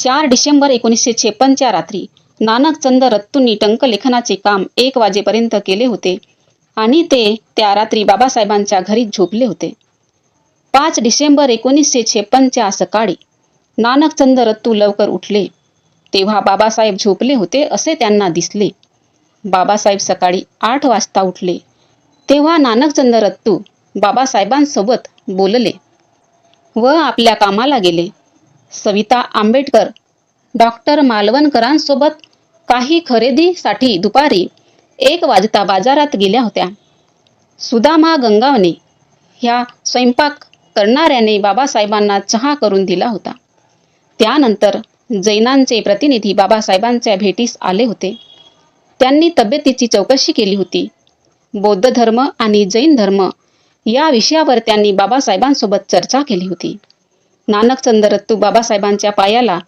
चार डिसेंबर एकोणीसशे छेपन्नच्या रात्री नानकचंद रत्तूंनी टंकलेखनाचे काम एक वाजेपर्यंत केले होते आणि ते त्या रात्री बाबासाहेबांच्या घरी झोपले होते. पाच डिसेंबर एकोणीसशे छेपन्नच्या सकाळी नानकचंद रत्तू लवकर उठले. तेव्हा बाबासाहेब झोपले होते असे त्यांना दिसले. बाबासाहेब सकाळी आठ वाजता उठले. तेव्हा नानकचंद रत्तू बाबासाहेबांसोबत बोलले व आपल्या कामाला गेले. सविता आंबेडकर डॉक्टर मालवणकरांसोबत काही खरेदीसाठी दुपारी एक वाजता बाजारात गेल्या होत्या. सुदामा गंगावने ह्या स्वयंपाक करणाऱ्याने बाबासाहेबांना चहा करून दिला होता. त्यानंतर जैनांचे प्रतिनिधी बाबासाहेबांच्या भेटीस आले होते. त्यांनी तब्येतीची चौकशी केली होती. बौद्ध धर्म आणि जैन धर्म या विषयावर त्यांनी बाबासाहेबांसोबत चर्चा केली होती. नानकचंद रत्तू बाबासाहेबांच्या पायाला